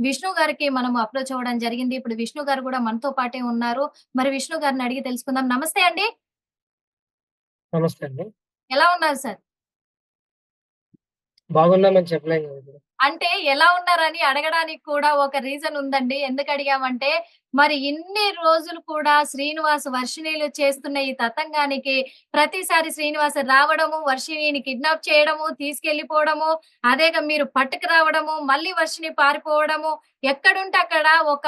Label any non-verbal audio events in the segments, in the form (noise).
విష్ణు గారికి మనం అప్రోచ్ అవ్వడం జరిగింది. ఇప్పుడు విష్ణు గారు కూడా మనతో పాటే ఉన్నారు. మరి విష్ణు గారిని అడిగి తెలుసుకుందాం. నమస్తే అండి. నమస్తే అండి. ఎలా ఉన్నారు సార్? బాగున్నామని చెప్పలేం. అంటే ఎలా ఉన్నారని అడగడానికి కూడా ఒక రీజన్ ఉందండి. ఎందుకు అడిగామంటే మరి ఇన్ని రోజులు కూడా శ్రీనివాస్, వర్షిణీలు చేస్తున్న ఈ తతంగానికి ప్రతిసారి శ్రీనివాస్ రావడము, వర్షిణిని కిడ్నాప్ చేయడము, తీసుకెళ్ళిపోవడము, అదేగా మీరు పట్టుకు రావడము, మళ్ళీ వర్షిణి పారిపోవడము, ఎక్కడుంటే అక్కడ ఒక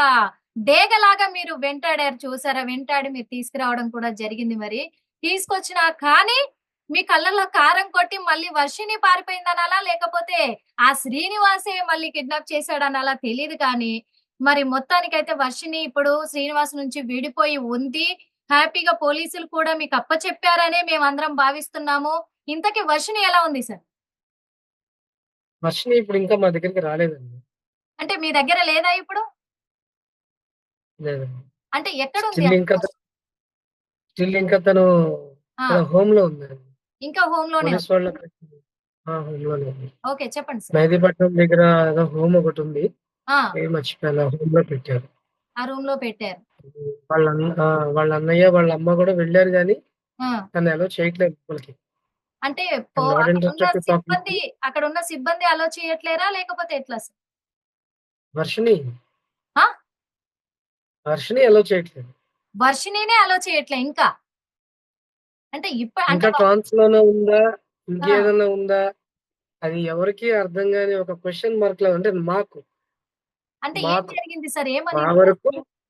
డేగలాగా మీరు వెంటాడారు చూసారా? వెంటాడి మీరు తీసుకురావడం కూడా జరిగింది మరి. తీసుకొచ్చినా కానీ మీ కళ్ళల్లో కారం కొట్టి మళ్ళీ వర్షిణి పారిపోయిందనాలా? లేకపోతే ఆ శ్రీనివాసే మళ్ళీ కిడ్నాప్ చేశాడనాలా తెలీదు కానీ, మరి మొత్తానికైతే వర్షిణి ఇప్పుడు శ్రీనివాస్ నుంచి విడిపోయి ఉంది. హ్యాపీగా పోలీసులు కూడా మీకు అప్పచెప్పారనే మేమందరం భావిస్తున్నాము. ఇంతకీ వర్షిణి ఎలా ఉంది సార్? వర్షిణి ఇప్పుడు ఇంకా మా దగ్గరికి రాలేదండి. అంటే మీ దగ్గర లేదా ఇప్పుడు? లేదండి. అంటే ఎక్కడుంది? స్టిల్ ఇంకా తను! ఇక్కడ హోమ్‌లో ఉందండి. ఇంకా! హోమ్‌లోనే ఉంది. ఓకే. చెప్పండి సార్. మెహదీపట్నం దగ్గర హోమ్. ఆ! పేరు మర్చిపోయాను. ఆ హోమ్‌లో పెట్టారు. ఆ రూమ్‌లో పెట్టారు. వాళ్ళ! వాళ్ళ అన్నయ్య, వాళ్ళ అమ్మ కూడా వెళ్ళారు గానీ, ఆ! తను అలో చేయట్లేదు లోపలికి. అంటే సిబ్బంది యూ. అక్కడున్న సిబ్బంది అలో చేయట్లేరా? లేకపోతే ఎట్లా సార్? వర్షిణి? వర్షిణి అలో చేయట్లేదు. వర్షిణినే అలో చేయట్లే ఇంకా. అంటే ఇప్ప అంటే ఇంకా ట్రాన్స్‌లోనే ఉందా? ఆ! ఇంకేదన్నా ఉందా? అది ఎవరికీ అర్థం గాని ఒక క్వెషన్ మార్క్‌లా అంటే మాకు. అంటే ఏం మాకు. జరిగింది సార్? మా ఏమని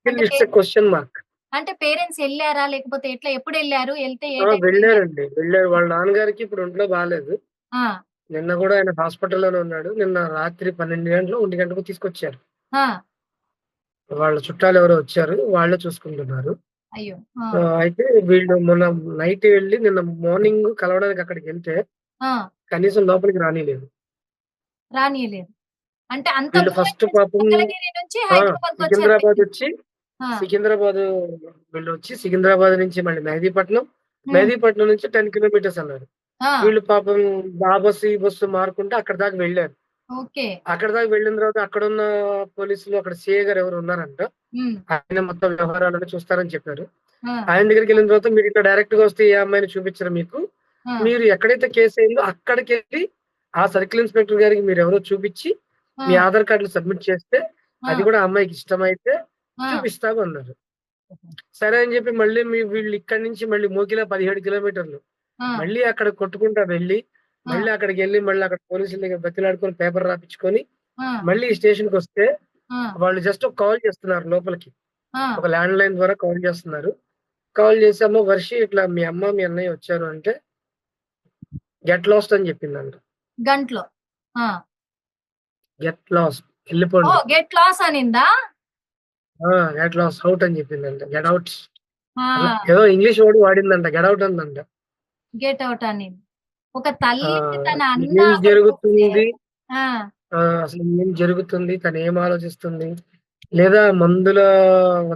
అంటే ఇట్స్ పే క్వెషన్ మార్క్. అంటే పేరెంట్స్ ఎళ్ళారా? లేకపోతే ఎట్లా? ఏ ఆ! టైంకి ఎళ్ళారు? వెళ్ళారండి. వెళ్ళారు. వాళ్ళ నాన్నగారికి ఇప్పుడు ఒంట్లో బాలేదు. ఆ! నిన్న గూడా ఆయన హాస్పిటల్‌లోనే ఉన్నాడు. నిన్న రాత్రి 12 గంటలో, 1 గంటకో తీసుకొచ్చారు. ఆ! వాళ్ళ చుట్టాలెవరో వచ్చారు. వాళ్ళే చూసుకుంటున్నారు. అయ్యో! ఆ! అయితే వీళ్ళు మొన్న నైట్ వెళ్ళి నిన్న మార్నింగ్ కలవడానికి అక్కడికెళ్తే ఆ! కనీసం లోపలికి రానీయలేదు. రానీయలేదు. అంటే అంత వీళ్ళు దూరం ఫస్ట్ నుంచి పాపం మంగళగిరి నుంచి ఆ! హైదరాబాద్‌కొచ్చారు సికింద్రాబాద్ వీళ్ళు. వచ్చి ఆ! సికింద్రాబాదు సికింద్రాబాద్ నుంచి మళ్ళీ మెహదీపట్నం. మెహదీపట్నం నుంచి 10 కిలోమీటర్స్ అన్నారు. ఆ! వీళ్ళు పాపం ఆ బస్సు, ఈ బస్సు మారుకుంటూ అక్కడి దాకా వెళ్ళారు. ఓకే. అక్కడి దాకా వెళ్ళిన తర్వాత అక్కడున్న పోలీసులు అక్కడ సీఐ గారు ఎవరో ఉన్నారంట. ఆయన మొత్తం వ్యవహారాలన్నీ చూస్తారని చెప్పారు. ఆయన దగ్గరికెళ్ళిన తర్వాత మీరు ఇట్లా డైరెక్ట్‌గా వస్తే ఏ అమ్మాయిని చూపించరా మీకు? మీరు ఎక్కడైతే కేస్ అయిందో అక్కడికెళ్ళి ఆ సర్కిల్ ఇన్స్‌పెక్టర్ గారికి మీరెవరో చూపించి మీ! ఆధార్ కార్డ్‌లు సబ్మిట్ చేస్తే అది! కూడా అమ్మాయికి ఇష్టమైతే! చూపిస్తాము అన్నారు. సరే అని చెప్పి మళ్ళీ మీ వీళ్ళు ఇక్కడి నుంచి మళ్ళీ మోకిలా 17 కిలోమీటర్లు. మళ్ళీ అక్కడ కొట్టుకుంటా వెళ్ళి, మళ్ళీ అక్కడికెళ్ళి మళ్ళీ అక్కడ పోలీసుల దగ్గర బతిమిలాడుకొని పేపర్ రాపిచ్చుకొని, ఆ! మళ్ళీ స్టేషన్‌కొస్తే ఆ! వాళ్ళు జస్ట్ ఒక కాల్ చేస్తున్నారు లోపలికి. ఒక ల్యాండ్‌లైన్ ద్వారా కాల్ చేస్తున్నారు. కాల్ చేసి "అమ్మ వర్షి ఇట్లా మీ అమ్మ, మీ అన్నయ్య వచ్చారు" అంటే గెట్ లాస్ట్ అని చెప్పిందంట. గంటలో. గెట్ లాస్ట్ ఎళ్ళిపోండి. ఓహ్! గెట్ లాస్ అనిందా? గెట్ లాస్ట్ ఔట్ అని చెప్పిందంట. గెట్ ఆ! ఏదో ఇంగ్లీష్ వర్డ్ వాడిందంట. గెట్ ఔట్ అందంట. గెట్ ఔట్ అనింది. ఒక ఆ! తల్లికి తన అన్న అసలు జరుగుతుంది? అసలు ఏం జరుగుతుంది? తను ఏం ఆలోచిస్తుంది? లేదా మందుల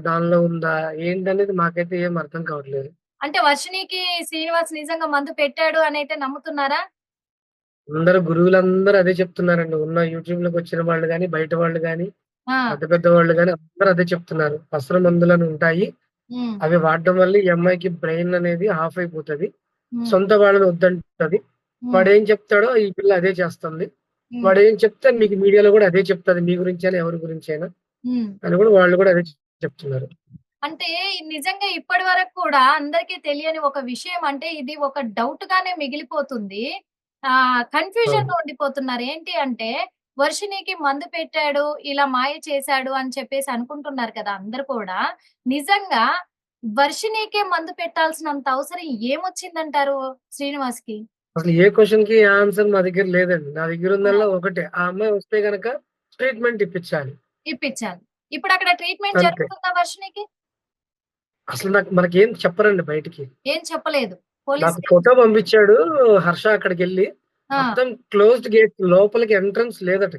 దానిలో ఉందా? ఏంటనేది మాకైతే ఏం అర్థం కావట్లేదు. అంటే వర్షిణికి శ్రీనివాస్ నిజంగా మందు పెట్టాడు అనైతే నమ్ముతున్నారా? అందరూ గురువులందరూ అదే చెప్తున్నారండి. ఉన్న యూట్యూబ్‌లోకి వచ్చిన వాళ్ళు గాని, బయట వాళ్ళు గాని! పెద్ద పెద్ద వాళ్ళు గాని అందరూ అదే చెప్తున్నారు. పసర మందులని ఉంటాయి. అవి వాడడం వల్ల ఈ అమ్మాయికి బ్రెయిన్ అనేది ఆఫ్ అయిపోతది. సొంత వాళ్ళని వద్దంటది. వాడేం చెప్తాడో ఈ పిల్ల అదే చేస్తుంది. వాడేం చెప్తే మీకు మీడియాలో కూడా అదే చెప్తది. మీ గురించైనా, ఎవరి గురించైనా హ్మ్. అని కూడా వాళ్ళు కూడా అదే చెప్తున్నారు. అంటే నిజంగా ఇప్పటి వరకు కూడా అందరికీ తెలియని ఒక విషయం అంటే ఇది ఒక డౌట్ గానే మిగిలిపోతుంది. ఆహ్, కన్‌ఫ్యూజన్‌లో అవును. ఉండిపోతున్నారు. ఏంటి అంటే వర్షిణికి మందు పెట్టాడు, ఇలా మాయ చేశాడు అని చెప్పేసి అనుకుంటున్నారు కదా! అందరూ కూడా. నిజంగా వర్షిణికే మందు పెట్టాల్సినంత అవసరం ఏమొచ్చిందంటారు శ్రీనివాస్‌కి? అసలు ఏ క్వెషన్‌కి ఆన్సర్ మా దగ్గర లేదండి. నా దగ్గర! ఉందల్లా ఒకటే. ఆ అమ్మాయి వస్తే గనక ట్రీట్‌మెంట్ ఇప్పించాలి. ఇప్పించాలి. ఇప్పుడు అక్కడ ట్రీట్‌మెంట్ అంతే. జరుగుతుందా వర్షిణికి? అసలు నాకు మనకేం చెప్పరండి బయటికి. ఏం చెప్పలేదు. నాకు పోలీసులు ఫోటో పంపించాడు హర్ష అక్కడికెళ్ళి. ఆ! మొత్తం క్లోజ్డ్ గేట్ లోపలికి ఎంట్రన్స్ లేదట.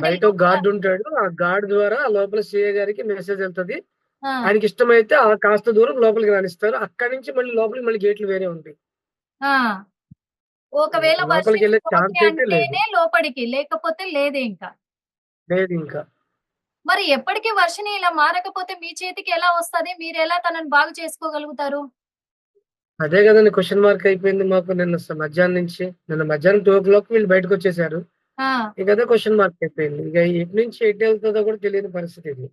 బయట గార్డ్ ఉంటాడు. ఆ గార్డ్ ద్వారా లోపల సీఏ గారికి మెసేజ్ ఎళ్తది. ఆ! ఆయనకి ఇష్టమైతే ఆ కాస్త దూరం లోపలికి రానిస్తారు. అక్కడి నుంచి మళ్ళీ లోపలికి మళ్ళీ గేట్లు వేరే ఉంటాయి. ఒకవేళ ఛాన్స్ అయితే లేదు. లోపలికి. లేకపోతే లేదే ఇంకా. లేదింకా. మరి ఎప్పటికి వర్షిణి ఇలా మారకపోతే మీ చేతికి ఎలా వస్తది? మీరెలా తనని బాగు చేసుకోగలుగుతారు? అదే గదండీ క్వెషన్ మార్క్ అయిపోయింది మాకు నిన్న మధ్యాహ్నం నుంచి. నిన్న మధ్యాహ్నం 2:00 వీళ్ళు బయటకొచ్చేసారు. ఆ! ఇక అదే క్వెషన్ మార్క్ అయిపోయింది. ఇక ఎటు నుంచి ఎటెళ్తదో కూడా తెలియని పరిస్థితి ఇది.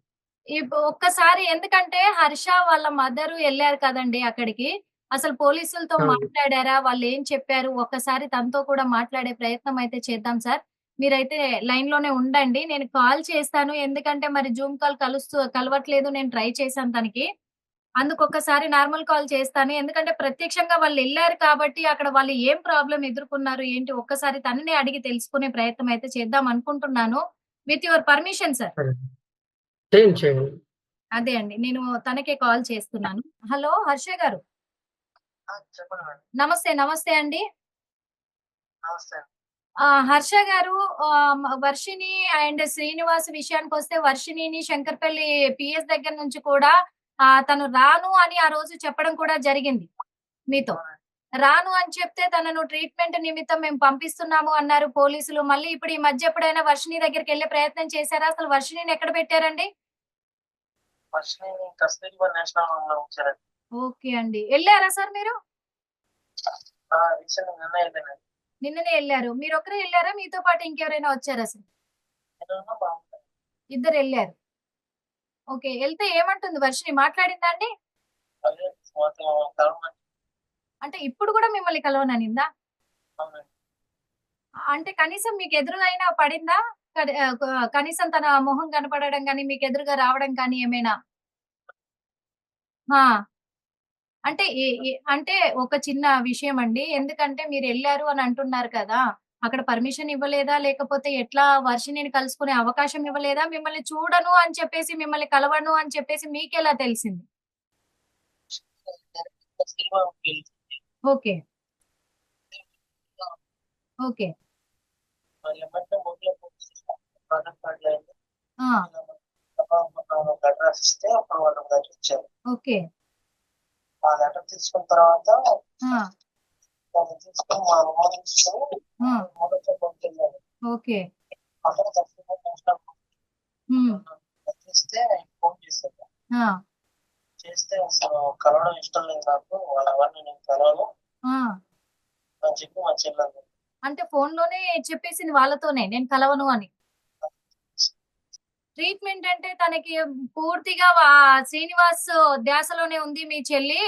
ఇప్ ఒక్కసారి ఎందుకంటే హర్ష వాళ్ళ మదరు ఎళ్ళారు కదండీ అక్కడికి. అసలు పోలీసులతో. మాట్లాడారా? వాళ్ళేం చెప్పారు? ఒక్కసారి తనతో కూడా మాట్లాడే ప్రయత్నం అయితే చేద్దాం సార్. మీరైతే లైన్‌లోనే ఉండండి. నేను కాల్ చేస్తాను. ఎందుకంటే మరి జూమ్ కాల్ కలుస్తూ కలవట్లేదు. నేను ట్రై చేశాను తనకి. అందుకొక్కసారి నార్మల్ కాల్ చేస్తాను. ఎందుకంటే ప్రత్యక్షంగా వాళ్ళెళ్ళారు కాబట్టి అక్కడ వాళ్ళు ఏం ప్రాబ్లమ్ ఎదుర్కొన్నారు? ఏంటి? ఒక్కసారి తననే అడిగి తెలుసుకునే ప్రయత్నం అయితే చేద్దాం అనుకుంటున్నాను. With your permission sir. అదే అండి. నేను తనకే కాల్ చేస్తున్నాను. హలో! హర్ష గారు. నమస్తే. నమస్తే అండి. నమస్తే. ఆ! హర్ష గారు వర్షిణి అండ్ శ్రీనివాస్ విషయానికొస్తే వర్షిణిని శంకరపల్లి పీఎస్ దగ్గర నుంచి కూడా ఆహ్, తను రాను అని ఆ రోజు చెప్పడం కూడా జరిగింది మీతో. రాను అని చెప్తే తనను ట్రీట్‌మెంట్ నిమిత్తం మేము పంపిస్తున్నాము అన్నారు పోలీసులు. మళ్ళీ ఇప్పుడు ఈ మధ్య ఎప్పుడైనా వర్షిణి దగ్గరికెళ్ళే ప్రయత్నం చేశారా? అసలు వర్షిణిని ఎక్కడ పెట్టారండి? ఓకే అండి. ఎళ్ళారా సార్ మీరు? ఆ! నిన్ననే ఎళ్ళారు. మీరొక్కరే ఎళ్ళారా? మీతో పాటు ఇంకెవరైనా వచ్చారా సార్? నేనును బాగుంటాను. ఓకే. ఎళ్తే ఏమంటుంది వర్షిణి మాట్లాడిందా అండి? అంటే ఇప్పుడు కూడా మిమ్మల్ని కలవననిందా? అంటే కనీసం మీకు ఎదురుగా అయినా పడిందా? కనీసం తన మొహం కనపడడం గాని, మీకు ఎదురుగా రావడం కానీ ఏమైనా? అంటే అంటే ఒక చిన్న విషయం అండి. ఎందుకంటే మీరెళ్ళారు అని అంటున్నారు కదా! అక్కడ పర్మిషన్ ఇవ్వలేదా? లేకపోతే ఎట్లా వర్షిణిని కలుసుకునే అవకాశం ఇవ్వలేదా? మిమ్మల్ని చూడను అని చెప్పేసి, మిమ్మల్ని కలవను అని చెప్పేసి మీకెలా తెలిసింది? ఓకే. ఓకే. ఓకే. ఆ లెటర్ తీసుకున్న తర్వాత తీసుకొని మా తీసుకొని. ఓకే. అక్కడ ఫోన్ చేశారు. ఆ! చేస్తే అసలు కలవడం ఇష్టం లేదు నాకు. వాళ్ళ నేను కలవను! అని చెప్పి మా చెల్లెలు అంటే ఫోన్‌లోనే చెప్పేసింది వాళ్ళతోనే నేను కలవను అని. ట్రీట్‌మెంట్ అంటే తనకి పూర్తిగా శ్రీనివాస్ ధ్యాసలోనే ఉంది మీ చెల్లి.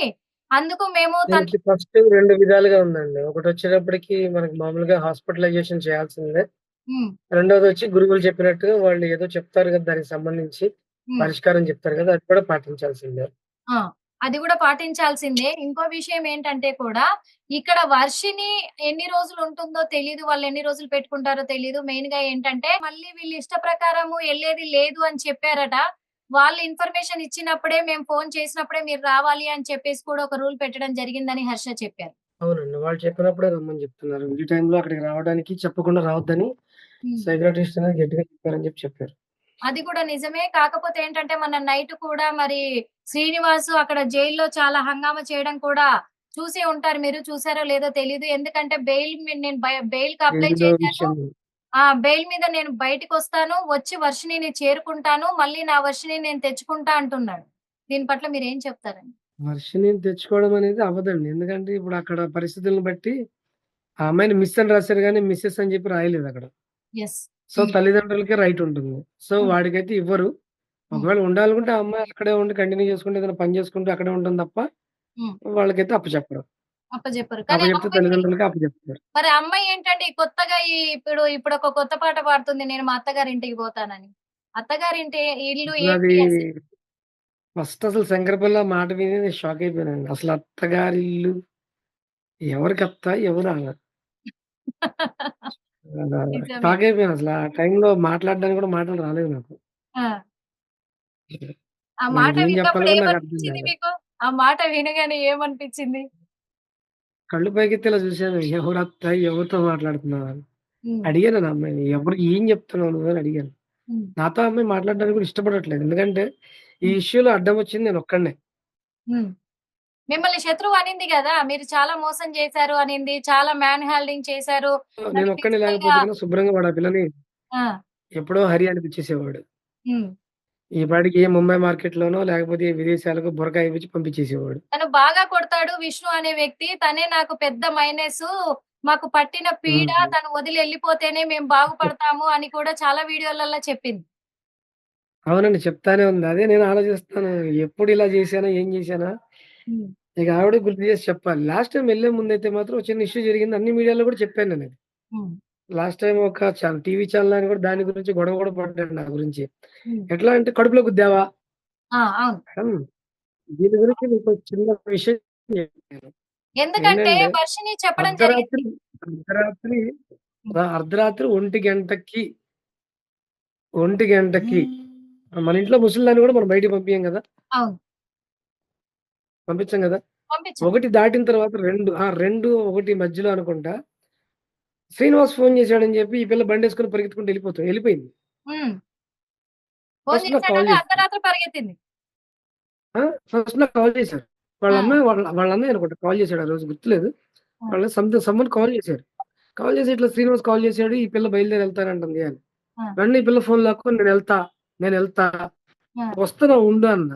అందుకు మేము ఫస్ట్ 2 విధాలుగా ఉందండి. ఒకటొచ్చేటప్పటికి మనకు మామూలుగా హాస్పిటలైజేషన్ చేయాల్సిందే. హ్మ్. రెండోదొచ్చి గురువులు చెప్పినట్టుగా వాళ్ళు ఏదో చెప్తారు కదా! దానికి సంబంధించి. పరిష్కారం చెప్తారు కదా! అది కూడా పాటించాల్సిందే. అది కూడా పాటించాల్సిందే. ఇంకో విషయం ఏంటంటే కూడా ఇక్కడ వర్షిణి ఎన్ని రోజులు ఉంటుందో తెలీదు. వాళ్ళు ఎన్ని రోజులు పెట్టుకుంటారో తెలీదు. మెయిన్‌గా ఏంటంటే మళ్ళీ వీళ్ళ ఇష్ట ప్రకారము ఎళ్ళేది లేదు అని చెప్పారట. వాళ్ళు ఇన్ఫర్మేషన్ ఇచ్చినప్పుడే మేము ఫోన్ చేసినప్పుడే మీరు రావాలి అని చెప్పేసి కూడా ఒక రూల్ పెట్టడం జరిగిందని హర్ష చెప్పారు. అవునండి. వాళ్ళు చెప్పినప్పుడే రమ్మని చెప్తున్నారు. ఈ టైంలో అక్కడికి రావడానికి చెప్పకుండా రావద్దని అనేది గట్టిగా చెప్పారని చెప్పి చెప్పారు. అది కూడా నిజమే. కాకపోతే ఏంటంటే మొన్న నైట్ కూడా మరి శ్రీనివాసు అక్కడ జైల్‌లో చాలా హంగామా చేయడం కూడా చూసే ఉంటారు మీరు. చూసారో లేదో తెలీదు. ఎందుకంటే బెయిల్ నేను బై బెయిల్‌కి అప్లై చేశాను. ఆ! బెయిల్ మీద నేను బయటికొస్తాను. వచ్చి వర్షిణిని చేరుకుంటాను. మళ్ళీ నా వర్షిణిని నేను తెచ్చుకుంటా అంటున్నాడు. దీని పట్ల మీరేం చెప్తారండి? వర్షిణిని తెచ్చుకోవడం అనేది అవ్వదండి. ఎందుకంటే ఇప్పుడు అక్కడ పరిస్థితులను బట్టి ఆ అమ్మాయిని మిస్ అని రాసారు గానీ మిసెస్ అని చెప్పి రాయలేదు అక్కడ. సో, హ్మ్. తల్లిదండ్రులకే రైట్ ఉంటుంది. సో, హ్మ్. వాడికైతే ఇవ్వరు. హ్మ్. ఒకవేళ ఉండాలనుకుంటే ఆ అమ్మాయి అక్కడే ఉండి కంటిన్యూ చేసుకుంటూ ఏదైనా పని చేసుకుంటూ అక్కడే ఉంటుంది తప్ప. వాళ్ళకైతే అప్పచెప్పరు. అప్పజెప్పరు. కానీ అప్పచెప్తే అమ్మాయి తల్లిదండ్రులకే అప్పచెప్తారు. మరి అమ్మాయి ఏంటండి కొత్తగా ఈ ఇప్పుడు ఇప్పుడొక కొత్త పాట పాడుతుంది. నేను మా అత్తగారింటికి పోతానని. అత్తగారింటి ఇల్లు? ఫస్ట్ అసలు శంకరపల్లి మాట విని నేను షాక్ అయిపోయానండి. అసలు అత్తగారిల్లు ఎవరికత్త? ఎవరు ఆమె? అలా (laughs) నిజమే. షాక్ అయిపోయాను అసలు. ఆ టైంలో మాట్లాడడానికి కూడా మాటలు రాలేదు నాకు. ఆ! మాట నేనేం విన్నప్పుడు ఏమనిపించింది. మీకు? ఆ మాట వినగానే ఏమనిపించింది? కళ్ళు పైకెత్తి ఇలా చూసాను. ఎవరత్త? ఎవరితో మాట్లాడుతున్నావని. హ్మ్. అడిగాను నేను ఆ అమ్మాయిని. ఎవరు ఏం చెప్తున్నావు నువ్వు అని అడిగాను. నాతో అమ్మాయి మాట్లాడడానికి కూడా ఇష్టపడట్లేదు. ఎందుకంటే ఈ. ఇష్యూలో అడ్డం వచ్చింది నేనొక్కడినే. హ్మ్. మిమ్మల్ని శత్రువు అనింది కదా మీరు చాలా మోసం చేశారు అనింది చాలా మ్యాన్ హ్యాండింగ్ చేశారు నేను ఒక్కడిని లేకపోతే శుభ్రంగా వాడు ఆ పిల్లని ఎప్పుడో హరి అనిపించేసేవాడు. ఈ పాటికి ముంబై మార్కెట్ లోనో లేకపోతే విదేశాలకు బురకాయ ఇప్పించి పంపించేసేవాడు. తను బాగా కొడతాడు విష్ణు అనే వ్యక్తి. తనే నాకు పెద్ద మైనస్. మాకు పట్టిన పీడ. తను వదిలి వెళ్ళిపోతేనే మేము బాగుపడతాము అని కూడా చాలా వీడియోలలో చెప్పింది. అవునండి చెప్తానే ఉంది. అదే నేను ఆలోచిస్తాను. ఎప్పుడు ఇలా చేశానా ఏం చేశానా. ఇక ఆవిడ గుర్తు చేసి చెప్పాలి. లాస్ట్ టైం వెళ్ళే ముందు అయితే మాత్రం చిన్న ఇష్యూ జరిగింది. అన్ని మీడియాలో కూడా చెప్పాను నేను. లాస్ట్ టైం ఒక టీవీ ఛానల్ అని కూడా దాని గురించి గొడవ కూడా పడ్డాడు నా గురించి. ఎట్లా అంటే కడుపులో గుద్దావా? దీని గురించి మీకు చిన్న విషయం ఎందుకంటే వర్షిని చెప్పడం జరిగింది అర్ధరాత్రి అర్ధరాత్రి ఒంటి గంటకి ఒంటి గంటకి మన ఇంట్లో ముసలిదాన్ని కూడా మనం బయటికి పంపించాం కదా? పంపించాం కదా? ఒకటి దాటిన తర్వాత రెండు ఆ రెండు ఒకటి మధ్యలో అనుకుంటా. శ్రీనివాస్ ఫోన్ చేశాడని చెప్పి ఈ పిల్ల బండి వేసుకుని పరిగెత్తుకుంటూ వెళ్ళిపోతాం వెళ్ళిపోయింది. ఫోన్ ఫస్ట్ నాకు కాల్ చేశాడని చేశాడు అర్ధరాత్రి పరిగెత్తింది ఫస్ట్ నాకు కాల్ చేశారు వాళ్ళ. అమ్మాయి వాళ్ళ వాళ్ళ అన్నయ్య అనుకుంటా కాల్ చేశాడు ఆ రోజు గుర్తులేదు. వాళ్ళ సంథింగ్ సమ్మన్ కాల్ చేశారు కాల్ చేసి ఇట్లా శ్రీనివాస్ కాల్ చేశాడు ఈ పిల్ల బయలుదేరి వెళ్తానంటుంది అని. వెంటనే ఈ పిల్ల ఫోన్ లాక్కొని నేను వెళ్తా నేను వెళ్తా. వస్తున్నా ఉండు అన్న.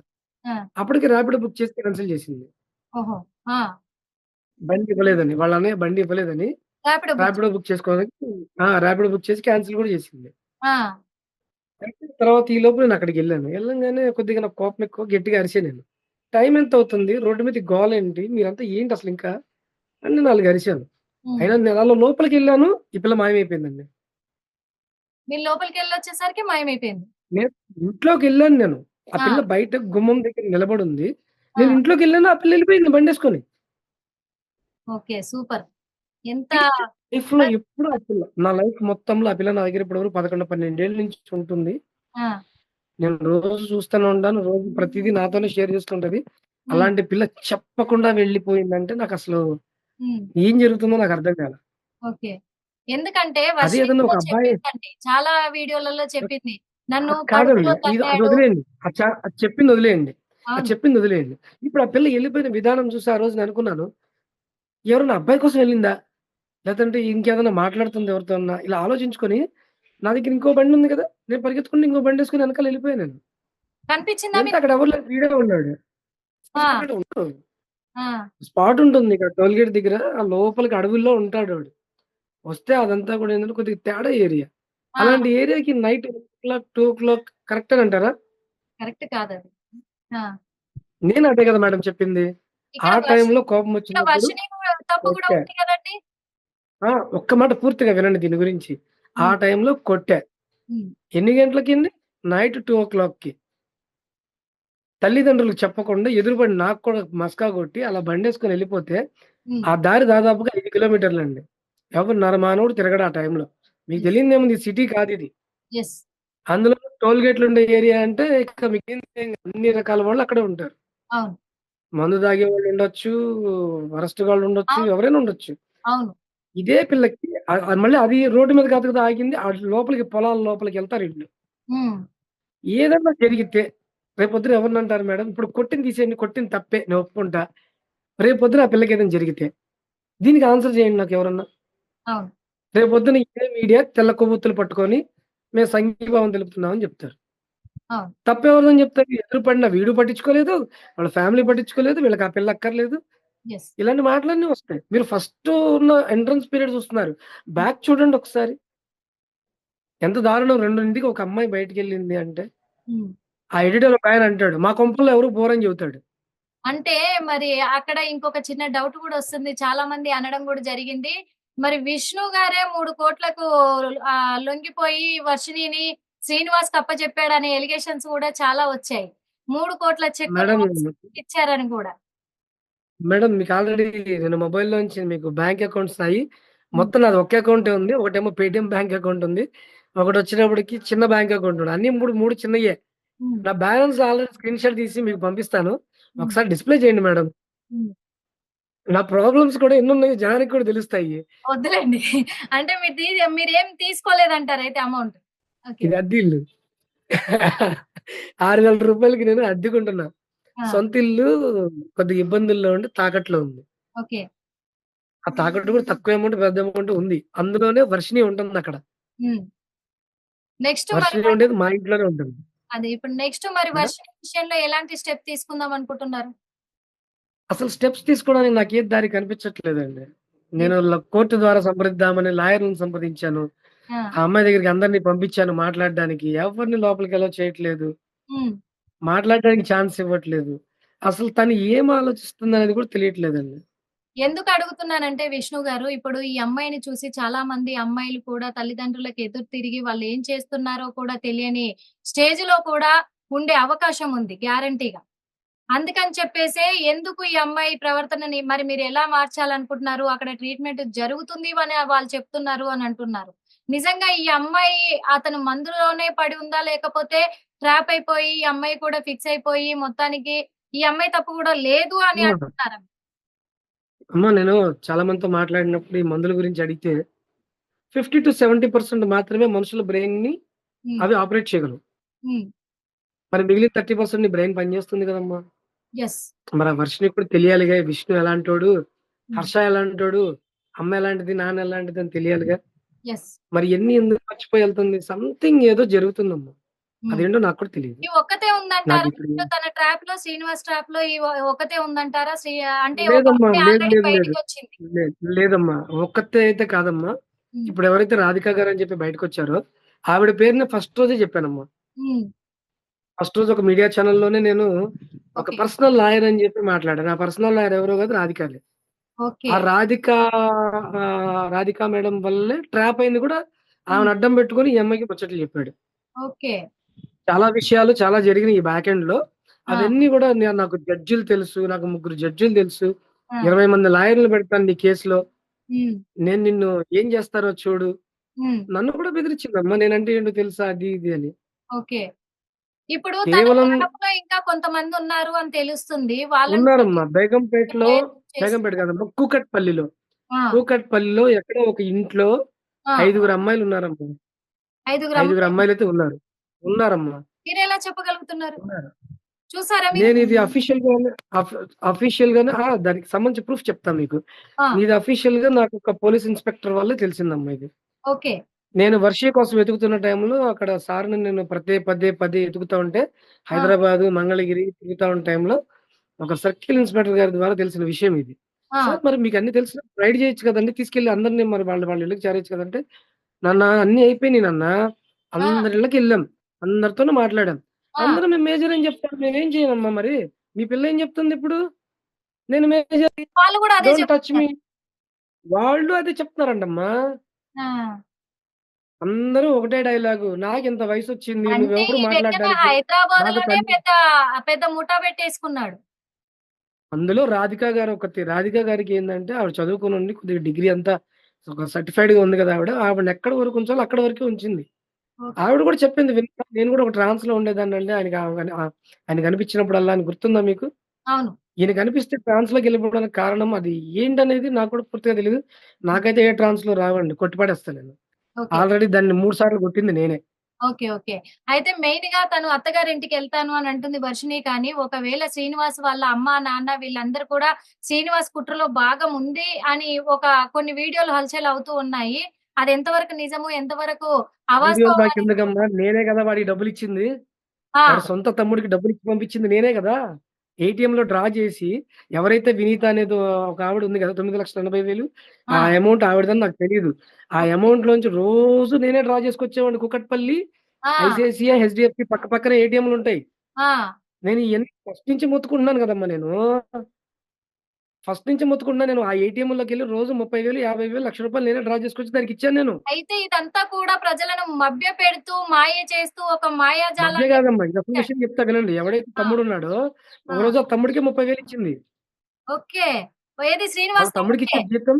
అప్పటికి ర్యాపిడ్ బుక్ చేసి క్యాన్సిల్ చేసింది బండి ఇవ్వలేదని వాళ్ళ అన్నయ్య బండి ఇవ్వలేదని ర్యాపిడో బుక్ ర్యాపిడో బుక్ చేసుకోవడానికి ర్యాపిడో బుక్ చేసి క్యాన్సిల్ కూడా చేసింది. తర్వాత ఈ లోపు నేను అక్కడికి వెళ్ళాను. వెళ్ళంగానే కొద్దిగా నాకు కోపం ఎక్కువ గట్టిగా అరిసాను నేను. టైం ఎంత అవుతుంది? రోడ్డు మీద గోల ఏంటి? మీరంతా ఏంటి అసలు ఇంకా? అని నేను నాలుగు అరిశాను. అయినా నేను అలా లోపలికి వెళ్ళాను ఈ పిల్ల మాయమైపోయిందండి. మీరు లోపలికి వెళ్ళి వచ్చేసరికి మాయమైపోయింది ఇంట్లోకి వెళ్ళాను నేను. ఆ పిల్ల. బయట గుమ్మం దగ్గర నిలబడి ఉంది. నేను. ఇంట్లోకి వెళ్ళాను ఆ పిల్ల వెళ్ళిపోయింది బండి వేసుకొని ఓకే సూపర్. ఎంత లైఫ్లో ఎప్పుడు ఆ పిల్ల నా లైఫ్ మొత్తంలో ఆ పిల్ల నా దగ్గర వరకు పదకొండు పన్నెండేళ్ళ నుంచి ఉంటుంది. నేను రోజు చూస్తూనే ఉంటాను రోజు ప్రతిదీ నాతోనే షేర్ చేస్తుంటది. అలాంటి పిల్ల చెప్పకుండా వెళ్ళిపోయిందంటే నాకు అసలు ఏం జరుగుతుందో నాకు అర్థం కాదు ఓకే. ఎందుకంటే చాలా వీడియోలలో చెప్పింది. నన్ను కాదండి అది వదిలేయండి. చెప్పింది వదిలేయండి. చెప్పింది వదిలేయండి. ఇప్పుడు ఆ పిల్ల వెళ్ళిపోయిన విధానం చూసి ఆ రోజు నేను అనుకున్నాను ఎవరైనా అబ్బాయి కోసం వెళ్ళిందా? లేదంటే ఇంకేదైనా మాట్లాడుతుంది ఎవరితో ఇలా ఆలోచించుకొని నా దగ్గర ఇంకో బండి ఉంది కదా నేను పరిగెత్తుకుని ఇంకో బండి వేసుకుని వెనకాల వెళ్ళిపోయాను నేను. కనిపించిందా వెళ్తే మీకు? అక్కడ ఎవరు లేదు వీడే ఉన్నాడు. ఆ. ఉన్నాడు. ఆ, స్పాట్ ఉంటుంది ఇక్కడ టోల్ గేట్ దగ్గర ఆ లోపలికి అడవుల్లో ఉంటాడు వాడు. వస్తే అదంతా కూడా ఏంటంటే కొద్దిగా తేడా ఏరియా. ఆ, అలాంటి ఏరియాకి night one clock two clock correct అని అంటారా? కరెక్ట్ కాదు అది ఆ, నేను అదే కదా మేడం చెప్పింది. ఆ వర్ష- టైంలో కోపం ఇక్కడ వచ్చినప్పుడు వర్షిని కూడా తప్పు కూడా ఓకే. ఉంది కదండి. ఆ, ఒక్క మాట పూర్తిగా వినండి దీని గురించి. ఆ టైంలో కొట్టా. ఎన్ని గంటలకి నైట్ టూ ఓ క్లాక్కి తల్లిదండ్రులకు చెప్పకుండా ఎదురుపడి నాకు కూడా మస్కా కొట్టి అలా బండి వేసుకొని వెళ్ళిపోతే ఆ దారి దాదాపుగా ఐదు కిలోమీటర్లు అండి. ఎవరు నరమానవుడు తిరగడు ఆ టైంలో. మీకు తెలియదు ఏముంది సిటీ కాదు ఇది. అందులో టోల్ గేట్లు ఉండే ఏరియా అంటే ఇక మీకు అన్ని రకాల వాళ్ళు అక్కడే ఉంటారు. అవును. మందు తాగే వాళ్ళు ఉండొచ్చు వరస్ట్ వాళ్ళు ఉండొచ్చు అవును. ఎవరైనా ఉండొచ్చు. అవును. ఇదే పిల్లకి మళ్ళీ అది రోడ్డు మీద కాదు కదా ఆగింది ఆ లోపలికి పొలాల లోపలికి వెళ్తారు ఇల్లు. ఏదన్నా జరిగితే రేపొద్దున ఎవరిని అంటారు మేడం? ఇప్పుడు కొట్టింది తీసేయండి కొట్టింది తప్పే నేను ఒప్పుకుంటా. రేపొద్దున ఆ పిల్లకి ఏదైనా జరిగితే దీనికి ఆన్సర్ చేయండి నాకు ఎవరన్నా. రేపొద్దున ఇదే మీడియా తెల్ల కొవ్వొత్తులు పట్టుకొని మేము సంఘీభావం తెలుపుతున్నామని చెప్తారు. అవును. తప్పెవరిదని చెప్తారు? ఎదురు పడిన వీడు పట్టించుకోలేదు వాళ్ళ ఫ్యామిలీ పట్టించుకోలేదు వీళ్ళకి ఆ పిల్ల అక్కర్లేదు. ఇలాంటి మాటలన్నీ వస్తాయి. మీరు ఫస్ట్ ఉన్న ఎంట్రన్స్ పీరియడ్ చూస్తున్నారు. బ్యాక్ చూడండి ఒకసారి. ఎంత దారుణం. రెండింటికి ఒక అమ్మాయి బయటికి వెళ్ళింది అంటే ఉమ్. ఆ ఎడిటర్ ఒక ఆయన అంటాడు మా కొంపల్లో ఎవరు పోరని చెబుతాడు. అంటే మరి అక్కడ ఇంకొక చిన్న డౌట్ కూడా వస్తుంది. చాలా మంది అనడం కూడా జరిగింది. మరి విష్ణు గారే మూడు కోట్లకు లొంగిపోయి వర్షిణిని శ్రీనివాస్ కప్పచెప్పాడనే ఎలిగేషన్స్ కూడా చాలా వచ్చాయి. మూడు కోట్ల చెక్ ఇచ్చారని కూడా. మేడం మీకు ఆల్రెడీ నేను మొబైల్ నుంచి మీకు బ్యాంక్ అకౌంట్స్ అయ్యి మొత్తం నాది ఒకే అకౌంటే ఉంది. ఒకటేమో పేటిఎం బ్యాంక్ అకౌంట్ ఉంది. ఒకటి వచ్చినప్పటికి చిన్న బ్యాంక్ అకౌంట్ ఉంది. అన్ని మూడు మూడు చిన్నయే. నా బ్యాలెన్స్ ఆల్రెడీ స్క్రీన్ షాట్ తీసి మీకు పంపిస్తాను. ఒకసారి డిస్ప్లే చేయండి మేడం. నా ప్రాబ్లమ్స్ కూడా ఎన్ని ఉన్నాయో జనానికి కూడా తెలుస్తాయి. వద్దులేండి. (laughs) అంటే మీరు మీరేం తీసుకోలేదంటారు అయితే అమౌంట్? ఇది అద్దె ఇల్లు. (laughs) ఆరు వేల రూపాయలకి నేను అద్దెకుంటున్నా. ఆ! సొంత ఇల్లు కొద్దిగా ఇబ్బందుల్లో ఉండి తాకట్టులో ఉంది. ఓకే. ఆ తాకట్టు కూడా తక్కువ అమౌంట్, పెద్ద అమౌంట్ ఉంది. అందులోనే వర్షిణి ఉంటుందక్కడ. హ్మ్. నెక్స్ట్ మరి వర్షిణి ఉండేది మా ఇంట్లోనే ఉంటుంది. అదే ఇప్పుడు నెక్స్ట్ మరి మేడం? వర్షిణి విషయంలో ఎలాంటి స్టెప్ తీసుకుందాం అనుకుంటున్నారు? అసలు స్టెప్స్ తీసుకోవడానికి నాకేం దారి కనిపించట్లేదండి. నేను ల కోర్టు ద్వారా సంప్రదిద్దామని లాయర్‌ని సంప్రదించాను. ఆ! ఆ అమ్మాయి దగ్గరికి అందరిని పంపించాను మాట్లాడడానికి. ఎవరిని లోపలికి అలో చేయట్లేదు. హ్మ్. మాట్లాడడానికి ఛాన్స్ ఇవ్వట్లేదు. అసలు తను ఏం ఆలోచిస్తుందనేది కూడా తెలియట్లేదండి. ఎందుకు అడుగుతున్నానంటే విష్ణు గారు, ఇప్పుడు ఈ అమ్మాయిని చూసి చాలా మంది అమ్మాయిలు కూడా తల్లిదండ్రులకు ఎదురు తిరిగి వాళ్ళు ఏం చేస్తున్నారో కూడా తెలియని స్టేజ్‌లో కూడా ఉండే అవకాశం ఉంది గ్యారంటీగా. అందుకని చెప్పేసే ఎందుకు ఈ అమ్మాయి ప్రవర్తనని మరి మీరు ఎలా మార్చాలనుకుంటున్నారు? అక్కడ ట్రీట్‌మెంట్ జరుగుతుంది అని వాళ్ళు చెప్తున్నారు అని అంటున్నారు. నిజంగా ఈ అమ్మాయి అతను మందులోనే పడి ఉందా? లేకపోతే ట్రాప్ అయిపోయి ఈ అమ్మాయి కూడా ఫిక్స్ అయిపోయి మొత్తానికి ఈ అమ్మాయి తప్పు కూడా లేదు అని హ్మ్. అంటున్నారా? అమ్మ నేను చాలా మందితో మాట్లాడినప్పుడు ఈ మందుల గురించి అడిగితే 50-70% మాత్రమే మనుషుల బ్రెయిన్‌ని హ్మ్. అవి ఆపరేట్ చేయగలవు. హ్మ్. మరి మిగిలిన 30% నీ బ్రెయిన్ పనిచేస్తుంది కదమ్మా! మరి ఆ వర్షిణికి కూడా తెలియాలిగా విష్ణు ఎలాంటోడు. హర్ష ఎలాంటోడు, అమ్మ ఎలాంటిది, నాన్న ఎలాంటిది అని తెలియాలిగా. మరి ఇయన్నీ ఎందుకు మర్చిపోయి ఎళ్తుంది? సంథింగ్ ఏదో జరుగుతుందమ్మా. అదేంటో నాకు కూడా తెలీదు. ఈ ఒక్కతే ఉందంటారా? తన ట్రాప్‌లో శ్రీనివాస్ ట్రాప్‌లో ఈ ఒ ఒక్కతే ఉందంటారా? శ్రీ అంటే లేదమ్మా. లేదమ్మా. ఒక్కతే అయితే కాదమ్మా. ఇప్పుడు ఎవరైతే రాధిక గారని చెప్పి బయటకొచ్చారో ఆవిడ పేరుని ఫస్ట్ రోజే చెప్పానమ్మా. ఫస్ట్ రోజు ఒక మీడియా ఛానెల్‌లోనే నేను ఒక. పర్సనల్ లాయర్ అని చెప్పి మాట్లాడాను. ఆ పర్సనల్ లాయర్ ఎవరో కాదు రాధికానే. ఓకే. ఆ రాధిక రాధిక మేడం వల్లే ట్రాప్ అయింది కూడా. ఆమెను అడ్డం పెట్టుకొని ఈ అమ్మాయికి ముచ్చట్లు చెప్పాడు. ఓకే. చాలా విషయాలు చాలా జరిగినాయి ఈ బ్యాక్ ఎండ్‌లో. ఆ! అవన్నీ కూడా నే నాకు జడ్జిలు తెలుసు. నాకు ముగ్గురు జడ్జిలు తెలుసు. 20 మంది లాయర్‌లు పెడతాను నీ కేస్‌లో. నేను నిన్ను ఏం చేస్తారో చూడు. నన్ను కూడా బెదిరించిందమ్మా. నేనంటే ఏంటో తెలుసా అది ఇది అని. ఓకే. ఇప్పుడు కేవలం ఇంకా కొంతమంది ఉన్నారు అని తెలుస్తుంది. వాళ్ళని ఉన్నారమ్మా. బేగంపేటలో ప్రయత్నం బేగంపేట. కాదమ్మా. కూకట్పల్లిలో. కూకట్పల్లిలో ఎక్కడో ఒక ఇంట్లో! ఐదుగురు అమ్మాయిలు ఉన్నారమ్మా. ఐదుగురు ఐదుగురు అమ్మాయిలు. అమ్మాయిలైతే ఉన్నారు. ఉన్నారమ్మా. మీరెలా చెప్పగలుగుతున్నారు? ఉన్నారు. చూసారా మీరు? నేను ఇది అఫీషియల్‌గానే అఫ్ అఫీషియల్‌గానే ఆ! దానికి సంబంధించి ప్రూఫ్ చెప్తా మీకు. ఇది అఫీషియల్‌గా నాకు ఒక పోలీస్ ఇన్స్‌పెక్టర్ వల్లే తెలిసిందమ్మా ఇది. ఓకే. నేను వర్షిణి కోసం వెతుకుతున్న టైంలో అక్కడ సార్‌ని నేను పదే, పదే, పదే ఎతుకుతా ఉంటే! హైదరాబాదు, మంగళగిరి తిరుగుతా ఉన్న టైంలో ఒక సర్కిల్ ఇన్స్‌పెక్టర్ గారి ద్వారా తెలిసిన విషయం ఇది. సార్ మరి మీకు అన్నీ తెలిసినప్పుడు రైడ్ చేయొచ్చు కదండీ! తీసుకెళ్ళి అందరిని మరి వాళ్ళ వాళ్ళ ఇళ్ళకి చేరొచ్చు కదంటే, నాన్న అన్నీ అయిపోయినాయి నాన్న. అందరి ఇళ్ళకెళ్ళాం. అందరితోనూ మాట్లాడాం. అందరూ మేము మేజర్ అని చెప్తారు. మేమేం చేయనమ్మా మరి? మీ పిల్ల ఏం చెప్తుంది ఇప్పుడు? నేను మేజర్ వాళ్ళు కూడా అదే టచ్ మీ. వాళ్ళు అదే చెప్తున్నారంటమ్మా. అందరూ ఒకటే డైలాగు. నాకింత వయసొచ్చింది. అంటే నువ్వెవరు ఈ వ్యక్తి మాట్లాడడానికి? నాకు పెద్ద పెద్ద ముఠా పెట్టేసుకున్నాడు. అందులో రాధిక గారు ఒకతి. రాధిక గారికి ఏందంటే ఆవిడ చదువుకొనుండి కొద్దిగా డిగ్రీ అంతా ఒక సర్టిఫైడ్‌గా ఉంది కదా ఆవిడ. ఆవిడని ఎక్కడి వరకు ఉంచాలో అక్కడి వరకే ఉంచింది. ఓకే. ఆవిడ కూడా చెప్పింది. నేను కూడా ఒక ట్రాన్స్‌లో ఉండేదాన్నండి. ఆయనకి ఆమె ఆహ్, ఆయన కనిపించినప్పుడల్లా అని గుర్తుందా మీకు? అవును. ఈయన కనిపిస్తే ట్రాన్స్‌లోకి వెళ్ళిపోవడానికి కారణం అది ఏంటనేది నాకు కూడా పూర్తిగా తెలీదు. హ్మ్. నాకైతే ఏ ట్రాన్స్‌లో రావండి. కొట్టి పడేస్తా నేను. ఓకే. ఆల్రెడీ దాన్ని 3 సార్లు కొట్టింది నేనే. ఓకే. ఓకే. అయితే మెయిన్‌గా తను అత్తగారింటికెళ్తాను అని అంటుంది వర్షిణి కానీ, ఒకవేళ శ్రీనివాస్ వాళ్ళ అమ్మ, నాన్న వీళ్ళందరూ కూడా శ్రీనివాస్ కుట్రలో భాగం ఉంది అని ఒక కొన్ని వీడియోలు హల్చల్ అవుతూ ఉన్నాయి. అది ఎంతవరకు నిజము? ఎంతవరకు? నేనే కదా వాడికి డబ్బులిచ్చింది. ఆ! వాడి సొంత తమ్ముడికి డబ్బులిచ్చి పంపించింది నేనే గదా! ఏటీఎంలో డ్రా చేసి ఎవరైతే వినీత అనేది ఒక ఆవిడ ఉంది గదా! 9,80,000 ఆ ఆ! అమౌంట్ ఆవిడదని నాకు తెలీదు. ఆ ఓకే. అమౌంట్‌లోంచి రోజు నేనే డ్రా చేసుకొచ్చేవాడిని కూకట్పల్లి! ఐసీఐసీఐ, హెచ్‌డీఎఫ్‌సి పక్క పక్కనే ఏటీఎంలుంటాయి. ఆ! నేను ఇయన్నీ ఫస్ట్ నుంచి మొత్తుకుంటున్నాను గదమ్మా నేను. ఫస్ట్ నుంచి మొత్తుకుంటున్నా నేను. ఆ ఏటీఎంలోకెళ్ళి రోజు 30,000, 50,000, లక్ష రూపాయలు నేనే డ్రా చేసుకొచ్చి దానికిచ్చాను నేను. అయితే ఇదంతా కూడా ప్రజలను మభ్యపెడుతూ, మాయ చేస్తూ ఒక మభ్య మాయాజాలాన్ని కాదమ్మా. ఇదసలు విషయం చెప్తా వినండి. ఎవడైతే ఆ! తమ్ముడున్నాడో ఆ! ఒకరోజు ఆ తమ్ముడికే 30,000 ఇచ్చింది. ఓకే. ఏది వాళ్ళ శ్రీనివాస్ తమ్ముడికే. జీతం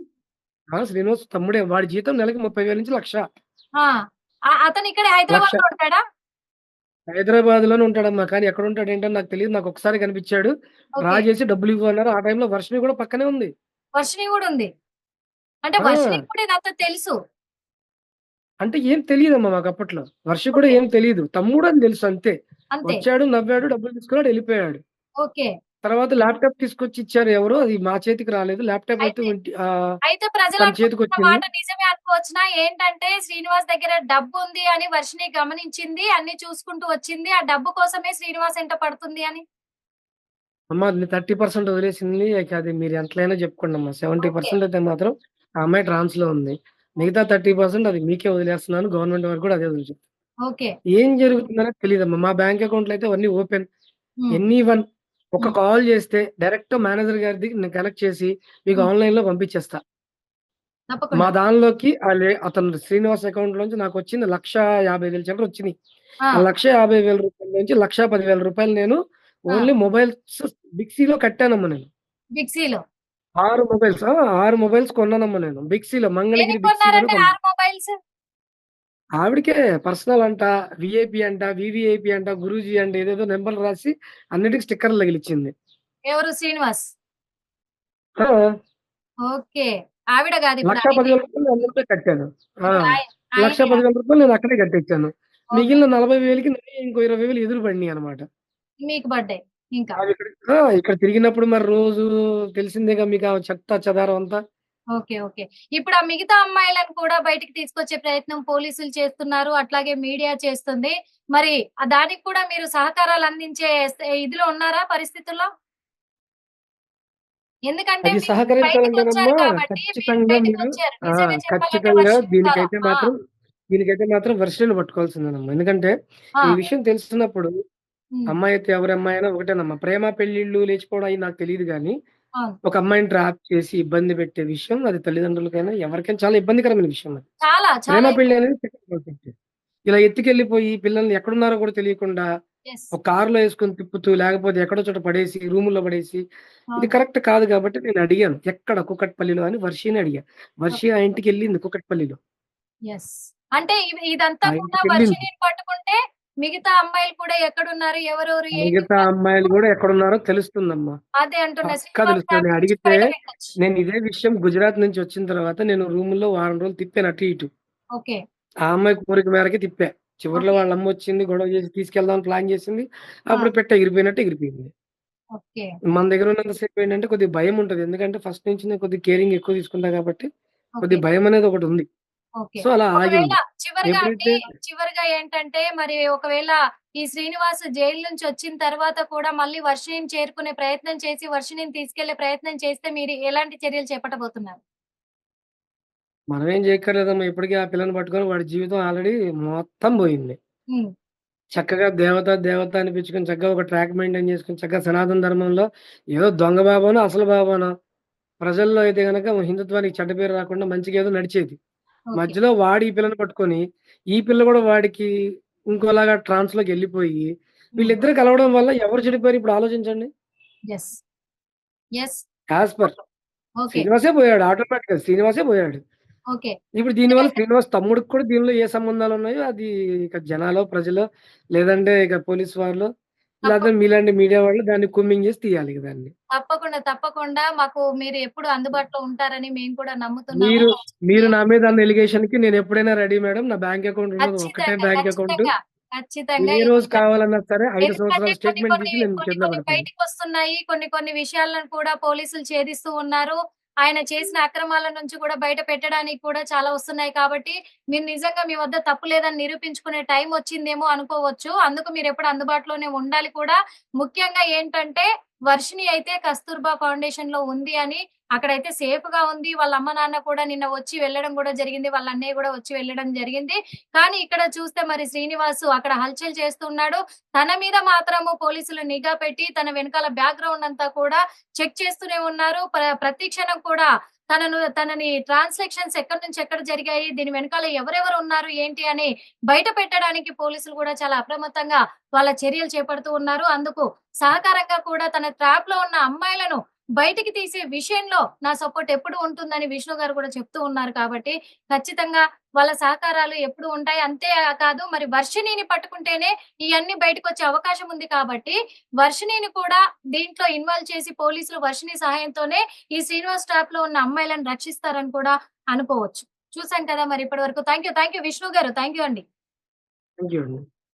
ఆ! శ్రీనివాస్ తమ్ముడే. వాడి జీతం నెలకి 30,000 నుంచి 1,00,000. ఆ! అ అతను ఇక్కడే 1,00,000 హైదరాబాద్‌లో ఉంటాడా? హైదరాబాద్‌లోనే ఉంటాడమ్మా. కానీ ఎక్కడుంటాడేంటో నాకు తెలీదు. నాకొకసారి కనిపిచ్చాడు. Draw okay. చేసి డబ్బులివ్వు అన్నారు. ఆ టైంలో వర్షిణి కూడా పక్కనే ఉంది. వర్షిణి గూడా ఉంది. అంటే ఆ! వర్షిణికి కూడా ఇదంతా తెలుసు. అంటే ఏం తెలీదమ్మా మాకప్పట్లో. వర్షి కూడా ఓకే. ఏం తెలీదు. తమ్ముడని తెలుసు అంతే. అంతే. వచ్చాడు, నవ్వాడు, డబ్బులు తీసుకున్నాడు, ఎళ్ళిపోయాడు. ఓకే. తర్వాత ల్యాప్‌టాప్ తీసుకొచ్చి ఇచ్చారు ఎవరో అది మా చేతికి రాలేదు. ల్యాప్‌టాప్ అయితే అయితే ప్రజలు చేతికొచ్చింది. మాట నిజమే అనుకోవచ్చునా? ఏంటంటే శ్రీనివాస్ దగ్గర డబ్బుంది అని వర్షిని గమనించింది. అన్ని చూసుకుంటూ వచ్చింది. ఆ డబ్బు కోసమే శ్రీనివాస్ ఎంట పడుతుంది అని. అమ్మ అది 30% వదిలేసింది. అది మీరు ఎంతలైనా చెప్పుకోండమ్మా. ఓకే. 70% అయితే మాత్రం ఆ అమ్మాయి ట్రాన్స్‌లో ఉంది. మిగతా 30% అది మీకే వదిలేస్తున్నాను. గవర్నమెంట్ వారికి కూడా అదే. ఓకే. ఏం జరుగుతుందనేది తెలీదమ్మా. మా బ్యాంక్ అకౌంట్‌లో అయితే అవన్నీ ఓపెన్. ఎనీ వన్ ఒక. కాల్ చేస్తే డైరెక్ట్ మేనేజర్ గారిది నేను కనెక్ట్ చేసి మీకు హ్మ్. ఆన్‌లైన్‌లో పంపించేస్తా. మా. దానిలోకి అతను శ్రీనివాస్ అకౌంట్‌లోంచి నాకొచ్చింది 1,50,000 చిల్లర వచ్చినియి. ఆ! ఆ 1,50,000 రూపాయల్లోంచి 1,10,000 నేను ఆ! ఓన్లీ మొబైల్స్ బిగ్సీలో కట్టానమ్మా నేను. బిగ్సీలో. 6 మొబైల్స్. ఆ! 6 మొబైల్స్ కొన్నానమ్మా నేను. బిగ్సీలో మంగళగిరి బిగ్సీలోనే కొన్నారండి కొన్నా. 6 మొబైల్స్? ఆవిడకే పర్సనల్ అంట, వీఐపీ అంట, వీవీఐపీ అంట, గురూజీ అంట ఏదేదో నంబర్‌లు రాసి అన్నిటికి స్టిక్కర్‌లు తగిలిచ్చింది. ఎవరు శ్రీనివాస్? ఆ! ఓకే. ఆవిడ గాదు ఇప్పుడు లక్ష అనేది. 10,000 అందులోకే కట్టాను. ఆ! ఇప్పుడు ఆయ లక్ష ఆయనే 10,000 నేను అక్కడే కట్టించాను. ఓకే. మిగిలిన 40,000కి నాయి ఇంకో 20,000 ఎదురు పడినియన్నమాట. మీకు పడ్డాయి ఇంకా. ఇక్కడ ఆ! ఇక్కడ తిరిగినప్పుడు మరి రోజు తెలిసిందేగా మీకు ఆ చెత్త చెదారం అంతా. ఓకే. ఓకే. ఇప్పుడు ఆ మిగతా అమ్మాయిలను కూడా బయటికి తీసుకొచ్చే ప్రయత్నం పోలీసులు చేస్తున్నారు. అట్లాగే మీడియా చేస్తుంది. మరి దానికి కూడా మీరు సహకారాలు అందించే ఇదిలో ఉన్నారా పరిస్థితుల్లో? ఎందుకంటే ఖచ్చితంగా. దీనికైతే! మాత్రం దీనికైతే మాత్రం వర్షిణిని పట్టుకోవాల్సిందేనమ్మా. ఎందుకంటే! ఈ విషయం తెలుస్తున్నప్పుడు. అమ్మాయి అయితే ఎవరి అమ్మాయి అయినా ఒకటేనమ్మా. ప్రేమ పెళ్ళిళ్ళు లేచిపోవడం అయి నాకు తెలీదు గానీ, అవును. ఒక అమ్మాయిని ట్రాప్ చేసి ఇబ్బంది పెట్టే విషయం అది తల్లిదండ్రులకైనా ఎవరికైనా చాలా ఇబ్బందికరమైన విషయం అది. చాలా చాలా ప్రేమ పెళ్ళి ఇబ్బంది. అనేది సెకండ్ కాన్సెప్ట్. ఇలా ఎత్తుకెళ్ళిపోయి పిల్లల్ని ఎక్కడున్నారో కూడా తెలియకుండా యెస్. ఒక కారులో యేసుకొని తిప్పుతూ లేకపోతే ఎక్కడో చోట పడేసి రూముల్లో పడేసి ఇది అవును. కరెక్ట్ కాదు కాబట్టి నేను అడిగాను. ఎక్కడ కుకట్పల్లిలో అని వర్షిని అడిగా. వర్షి ఆ ఇంటికెళ్ళింది కుకట్పల్లిలో. యెస్. అంటే ఇవి ఇదంతా ఆ కూడా ఇంటికెళ్ళింది. వర్షినిని పట్టుకుంటే మిగతా అమ్మాయిలు కూడా ఎక్కడున్నారు? ఎవరెవరు? మిగతా అమ్మాయిలు గూడా ఎక్కడున్నారో తెలుస్తుందమ్మా. అదే అంటున్నా. అడిగితే. నేను ఇదే విషయం గుజరాత్ నుంచి వచ్చిన తర్వాత నేను రూముల్లో వారం రోజులు తిప్పాను అటు ఇటు. ఓకే. ఆ అమ్మాయి కోరిక మేరకే తిప్పా. చివరిలో. వాళ్ళ అమ్మొచ్చింది. గొడవ చేసి తీసుకెళ్దామని ప్లాన్ చేసింది. అప్పుడు పెట్ట ఎగిరిపోయినట్టు ఎగిరిపోయింది. మన దగ్గర ఉన్నంత సేపు ఏంటంటే కొద్దిగా భయం ఉంటది. ఎందుకంటే ఫస్ట్ నుంచి నేను కొద్దిగా కేరింగ్ ఎక్కువ తీసుకుంటా కాబట్టి ఓకే. కొద్దిగా భయం అనేది ఒకటుంది. ఓకే. సో, అలా ఆగింది. చివరగా ఎప్పుడైతే చివరగా ఏంటంటే మరి ఒకవేళ ఈ శ్రీనివాస్ జైలు నుంచి వచ్చిన తర్వాత కూడా మళ్ళీ వర్షినిని చేరుకునే ప్రయత్నం చేసి వర్షినిని తీసుకెళ్ళే ప్రయత్నం చేస్తే మీరు ఎలాంటి చర్యలు చేపట్టబోతున్నారు? మనమేం చేయక్కర్లేదమ్మా. ఇప్పటికే ఆ పిల్లని పట్టుకొని వాడి జీవితం ఆల్రెడీ మొత్తం పోయింది. చక్కగా దేవత, దేవత అనిపించుకొని చక్కగా ఒక ట్రాక్ మెయింటైన్ చేసుకొని చక్కగా సనాతన ధర్మంలో ఏదో దొంగ బాబానో, అసలు బాబానో ప్రజల్లో అయితే గనక హిందుత్వానికి చెడ్డ పేరు రాకుండా మంచిగా ఏదో నడిచేది. మధ్యలో వాడు ఈ పిల్లని పట్టుకొని, ఈ పిల్ల కూడా వాడికి ఇంకోలాగా ట్రాన్స్‌లోకెళ్ళిపోయి హ్మ్. వీళ్ళిద్దరు కలవడం వల్ల ఎవరు చెడిపోయారు ఇప్పుడు ఆలోచించండి. పర్. శ్రీనివాసే పోయాడు. ఆటోమేటిక్‌గా శ్రీనివాసే పోయాడు. ఇప్పుడు దీనివల్ల శ్రీనివాస్ తమ్ముడికి కూడా దీనిలో ఏ సంబంధాలున్నాయో అది ఇక జనాలో, ప్రజలో లేదంటే ఇక పోలీస్ వారిలో తప్పకుండా. మీలాంటి మీడియా వాళ్ళు దాన్ని కుమ్మింగ్ చేసి తీయాలి దాన్ని. తప్పకుండా. తప్పకుండా. మాకు మీరు ఎప్పుడు అందుబాటులో ఉంటారని మేము కూడా నమ్ముతున్నాము. మీరు మీరు నా మీద అన్న ఎలిగేషన్‌కి నేను ఎప్పుడైనా రెడీ మేడం. నా బ్యాంక్ అకౌంట్ ఉన్నది ఒకటే. Bank account. ఖచ్చితంగా. ఏ రోజు కావాలన్నా సరే 5 ఎందుకంటే సంవత్సరాల స్టేట్‌మెంట్ పెడతాను. బయటికొస్తున్నాయి. కొన్ని కొన్ని విషయాలను కూడా పోలీసులు ఛేదిస్తూ ఉన్నారు. ఆయన చేసిన అక్రమాల నుంచి కూడా బయట పెట్టడానికి కూడా చాలా వస్తున్నాయి కాబట్టి, మీరు నిజంగా మీ వద్ద తప్పు లేదని నిరూపించుకునే టైం వచ్చిందేమో అనుకోవచ్చు. అందుకు మీరు ఎప్పుడు అందుబాటులోనే ఉండాలి కూడా. ముఖ్యంగా ఏంటంటే వర్షిని అయితే కస్తూర్బా ఫౌండేషన్లో ఉంది అని అక్కడైతే సేఫ్గా ఉంది. వాళ్ళ అమ్మ, నాన్న కూడా నిన్న వచ్చి వెళ్ళడం కూడా జరిగింది. వాళ్ళ అన్నయ్య కూడా వచ్చి వెళ్ళడం జరిగింది. కానీ ఇక్కడ చూస్తే మరి శ్రీనివాసు అక్కడ హల్చల్ చేస్తున్నాడు. తన మీద మాత్రము పోలీసులు నిఘా పెట్టి తన వెనకాల బ్యాక్‌గ్రౌండ్ అంతా కూడా చెక్ చేస్తూనే ఉన్నారు. ప్ర ప్రతి క్షణం కూడా తనను తనని ట్రాన్సాక్షన్స్ ఎక్కడి నుంచి ఎక్కడ జరిగాయి? దీని వెనకాల ఎవరెవరు ఉన్నారు? ఏంటి? అని బయట పెట్టడానికి పోలీసులు కూడా చాలా అప్రమత్తంగా వాళ్ళ చర్యలు చేపడుతూ ఉన్నారు. అందుకు సహకారంగా కూడా తన ట్రాప్లో ఉన్న అమ్మాయిలను బయటికి తీసే విషయంలో నా సపోర్ట్ ఎప్పుడు ఉంటుందని విష్ణు గారు కూడా చెప్తూ ఉన్నారు కాబట్టి, ఖచ్చితంగా వాళ్ళ సహకారాలు ఎప్పుడు ఉంటాయి. అంతే కాదు మరి వర్షిణిని పట్టుకుంటేనే ఇయన్నీ బయటకొచ్చే అవకాశం ఉంది కాబట్టి, వర్షిణిని కూడా దీంట్లో ఇన్వాల్వ్ చేసి పోలీసులు వర్షిణి సహాయంతోనే ఈ శ్రీనివాస్ ట్రాప్‌లో ఉన్న అమ్మాయిలను రక్షిస్తారని కూడా అనుకోవచ్చు. చూసాం కదా మరి ఇప్పటి వరకు. Thank you. Thank you Vishnu గారు. థ్యాంక్ యూ అండి. థ్యాంక్ యూ అండి.